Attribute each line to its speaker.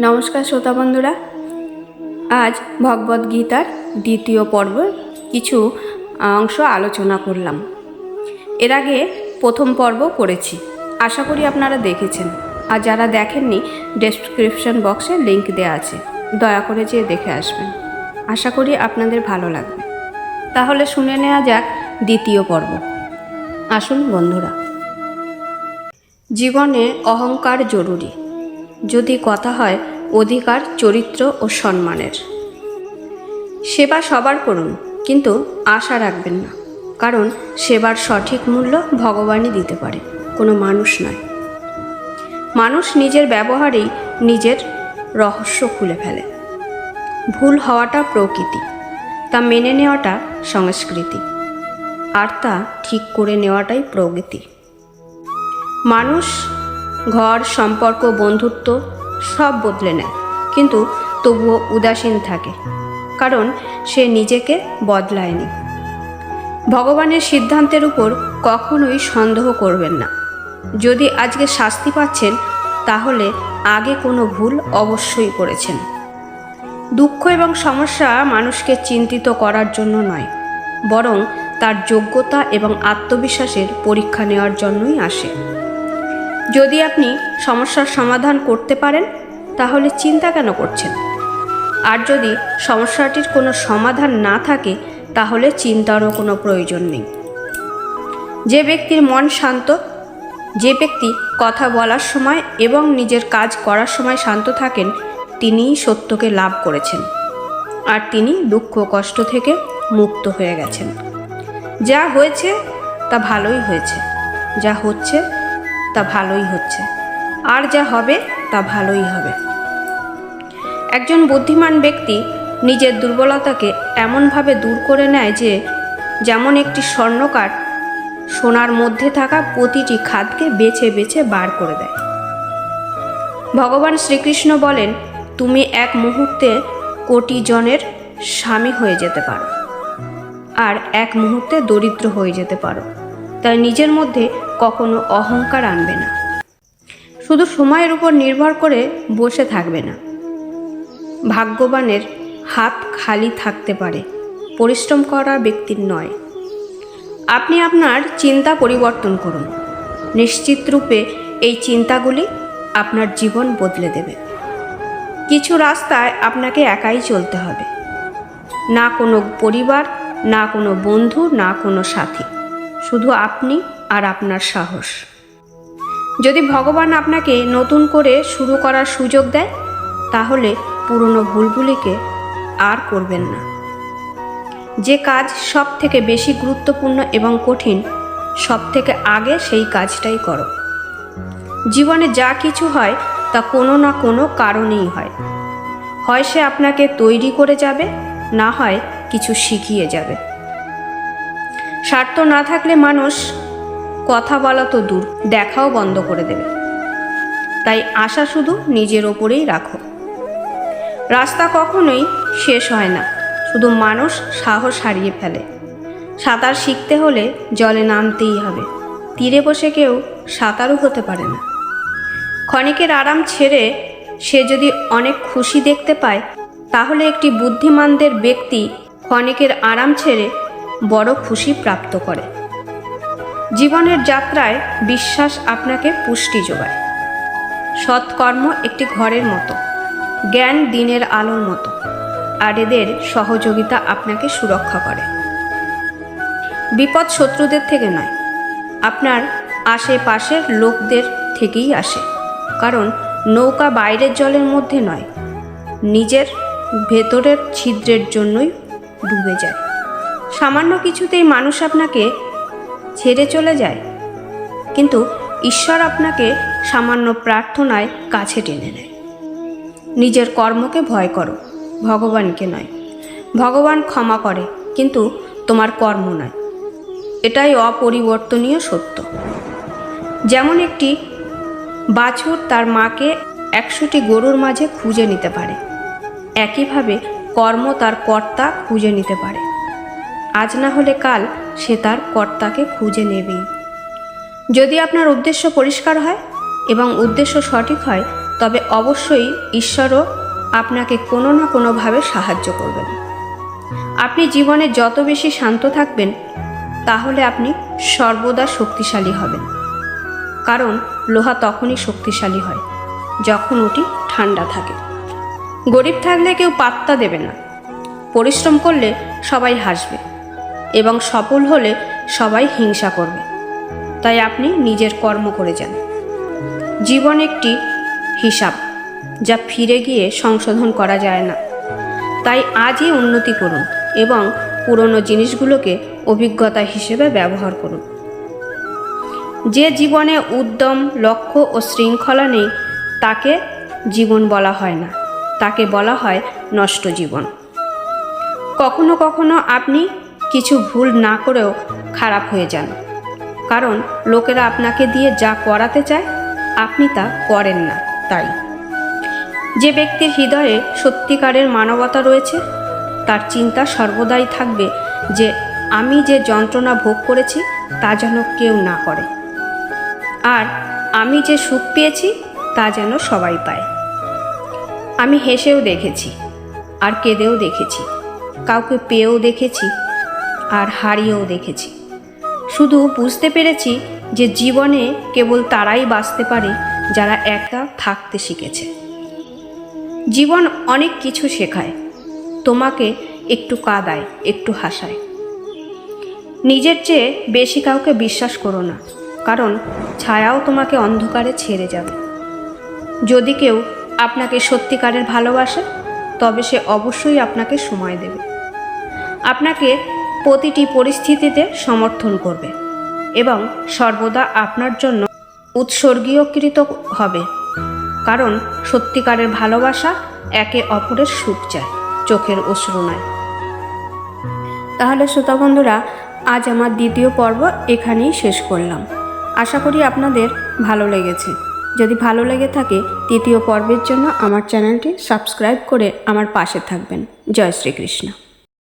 Speaker 1: নমস্কার শ্রোতা বন্ধুরা। আজ ভগবদ গীতার দ্বিতীয় পর্ব কিছু অংশ আলোচনা করলাম। এর আগে প্রথম পর্ব করেছি আশা করি আপনারা দেখেছেন। আর যারা দেখেননি ডেসক্রিপশন বক্সে লিঙ্ক দেওয়া আছে। দয়া করে যেয়ে দেখে আসবেন। আশা করি আপনাদের ভালো লাগবে। তাহলে শুনে নেওয়া যাক দ্বিতীয় পর্ব। আসুন বন্ধুরা। জীবনে অহংকার জরুরি। যদি কথা হয় অধিকার, চরিত্র ও সম্মানের। সেবা সবার করুন, কিন্তু আশা রাখবেন না, কারণ সেবার সঠিক মূল্য ভগবানই দিতে পারে, কোনো মানুষ নয়। মানুষ নিজের ব্যবহারেই নিজের রহস্য খুলে ফেলে। ভুল হওয়াটা প্রকৃতি, তা মেনে নেওয়াটা সংস্কৃতি, আর তা ঠিক করে নেওয়াটাই প্রগতি। মানুষ ঘর, সম্পর্ক, বন্ধুত্ব সব বদলে নেয়। কিন্তু তবুও উদাসীন থাকে, কারণ সে নিজেকে বদলায়নি। ভগবানের সিদ্ধান্তের উপর কখনোই সন্দেহ করবেন না। যদি আজকে শাস্তি পাচ্ছেন, তাহলে আগে কোনো ভুল অবশ্যই করেছেন। দুঃখ এবং সমস্যা মানুষকে চিন্তিত করার জন্য নয়, বরং তার যোগ্যতা এবং আত্মবিশ্বাসের পরীক্ষা নেওয়ার জন্যই আসে। যদি আপনি সমস্যার সমাধান করতে পারেন, তাহলে চিন্তা কেন করছেন? আর যদি সমস্যাটির কোনো সমাধান না থাকে, তাহলে চিন্তারও কোনো প্রয়োজন নেই। যে ব্যক্তির মন শান্ত, যে ব্যক্তি কথা বলার সময় এবং নিজের কাজ করার সময় শান্ত থাকেন, তিনিই সত্যকে লাভ করেছেন। আর তিনি দুঃখ, কষ্ট থেকে মুক্ত হয়ে গেছেন। যা হয়েছে, তা ভালোই হয়েছে। যা হচ্ছে তা ভালোই হচ্ছে। আর যা হবে, তা ভালোই হবে। একজন বুদ্ধিমান ব্যক্তি নিজের দুর্বলতাকে এমনভাবে দূর করে নেয় যে, যেমন একটি স্বর্ণকার সোনার মধ্যে থাকা প্রতিটি খাদকে বেছে বেছে বার করে দেয়। ভগবান শ্রীকৃষ্ণ বলেন, তুমি এক মুহূর্তে কোটি জনের স্বামী হয়ে যেতে পারো, আর এক মুহূর্তে দরিদ্র হয়ে যেতে পারো। তাই নিজের মধ্যে কখনো অহংকার আনবে না। শুধু সময়ের উপর নির্ভর করে বসে থাকবে না। ভাগ্যবানের হাত খালি থাকতে পারে, পরিশ্রম করা ব্যক্তির নয়। আপনি আপনার চিন্তা পরিবর্তন করুন। নিশ্চিত রূপে এই চিন্তাগুলি আপনার জীবন বদলে দেবে। কিছু রাস্তায় আপনাকে একাই চলতে হবে। না কোনো পরিবার, না কোনো বন্ধু, না কোনো সাথী। শুধু আপনি আর আপনার সাহস। যদি ভগবান আপনাকে নতুন করে শুরু করার সুযোগ দেয়, তাহলে পুরনো ভুলগুলিকে আর করবেন না। যে কাজ সব থেকে বেশি গুরুত্বপূর্ণ এবং কঠিন সব থেকে আগে সেই কাজটাই করো। জীবনে যা কিছু হয়, তা কোনো না কোনো কারণেই হয়। হয় সে আপনাকে তৈরি করে যাবে, না হয় কিছু শিখিয়ে যাবে। স্বার্থ না থাকলে মানুষ কথা বলা তো দূর, দেখাও বন্ধ করে দেবে। তাই আশা শুধু নিজের ওপরেই রাখো। রাস্তা কখনোই শেষ হয় না, শুধু মানুষ সাহস হারিয়ে ফেলে। সাঁতার শিখতে হলে জলে নামতেই হবে, তীরে বসে কেউ সাঁতারও হতে পারে না। ক্ষণিকের আরাম ছেড়ে সে যদি অনেক খুশি দেখতে পায়, তাহলে একটি বুদ্ধিমানদের ব্যক্তি ক্ষণিকের আরাম ছেড়ে বড় খুশি প্রাপ্ত করে। জীবনের যাত্রায় বিশ্বাস আপনাকে পুষ্টি যোগায়। সৎকর্ম একটি ঘরের মতো, জ্ঞান দিনের আলোর মতো, আর এদের সহযোগিতা আপনাকে সুরক্ষা করে। বিপদ শত্রুদের থেকে নয়, আপনার আশেপাশের লোকদের থেকেই আসে। কারণ নৌকা বাইরের জলের মধ্যে নয়, নিজের ভেতরের ছিদ্রের জন্যই ডুবে যায়। সামান্য কিছুতেই মানুষ আপনাকে ছেড়ে চলে যায়। কিন্তু ঈশ্বর আপনাকে সামান্য প্রার্থনায় কাছে টেনে নেয়। নিজের কর্মকে ভয় করো, ভগবানকে নয়। ভগবান ক্ষমা করে, কিন্তু তোমার কর্ম নয়। এটাই অপরিবর্তনীয় সত্য। যেমন একটি বাছুর তার মাকে একশোটি গরুর মাঝে খুঁজে নিতে পারে। একইভাবে কর্ম তার কর্তা খুঁজে নিতে পারে। আজ না হলে কাল সে তার কর্তাকে খুঁজে নেবেই যদি আপনার উদ্দেশ্য পরিষ্কার হয় এবং উদ্দেশ্য সঠিক হয়, তবে অবশ্যই ঈশ্বরও আপনাকে কোনো না কোনোভাবে সাহায্য করবেন। আপনি জীবনে যত বেশি শান্ত থাকবেন, তাহলে আপনি সর্বদা শক্তিশালী হবেন। কারণ লোহা তখনই শক্তিশালী হয়, যখন ওটি ঠান্ডা থাকে। গরিব থাকলে কেউ পাত্তা দেবে না। পরিশ্রম করলে সবাই হাসবে। এবং সফল হলে সবাই হিংসা করবে। তাই আপনি নিজের কর্ম করে যান। জীবন একটি হিসাব, যা ফিরে গিয়ে সংশোধন করা যায় না। তাই আজই উন্নতি করুন এবং পুরনো জিনিসগুলোকে অভিজ্ঞতা হিসেবে ব্যবহার করুন। যে জীবনে উদ্যম, লক্ষ্য ও শৃঙ্খলা নেই, তাকে জীবন বলা হয় না। তাকে বলা হয় নষ্ট জীবন। কখনো কখনো আপনি কিছু ভুল না করেও খারাপ হয়ে যান। কারণ লোকেরা আপনাকে দিয়ে যা করাতে চায়, আপনি তা করেন না, তাই। যে ব্যক্তির হৃদয়ে সত্যিকারের মানবতা রয়েছে, তার চিন্তা সর্বদাই থাকবে যে আমি যে যন্ত্রণা ভোগ করেছি, তা যেন কেউ না করে। আর আমি যে সুখ পেয়েছি, তা যেন সবাই পায়। আমি হেসেও দেখেছি, আর কেঁদেও দেখেছি, কাউকে পেয়েও দেখেছি আর হারিয়েও দেখেছি। শুধু বুঝতে পেরেছি যে জীবনে কেবল তারাই বাঁচতে পারে যারা একা থাকতে শিখেছে। জীবন অনেক কিছু শেখায়। তোমাকে একটু কাদায়, একটু হাসায়। নিজের চেয়ে বেশি কাউকে বিশ্বাস করো না, কারণ ছায়াও তোমাকে অন্ধকারে ছেড়ে যাবে। যদি কেউ আপনাকে সত্যিকারের ভালোবাসে, তবে সে অবশ্যই আপনাকে সময় দেবে। আপনাকে প্রতিটি পরিস্থিতিতে সমর্থন করবে এবং সর্বদা আপনার জন্য উৎসর্গীয়কৃত হবে। কারণ সত্যিকারের ভালোবাসা একে অপরের সুখ চায়, চোখের অশ্রু নয়। তাহলে শ্রোতা বন্ধুরা, আজ আমার দ্বিতীয় পর্ব এখানেই শেষ করলাম। আশা করি আপনাদের ভালো লেগেছে। যদি ভালো লেগে থাকে, তৃতীয় পর্বের জন্য আমার চ্যানেলটি সাবস্ক্রাইব করে আমার পাশে থাকবেন। জয় শ্রীকৃষ্ণ।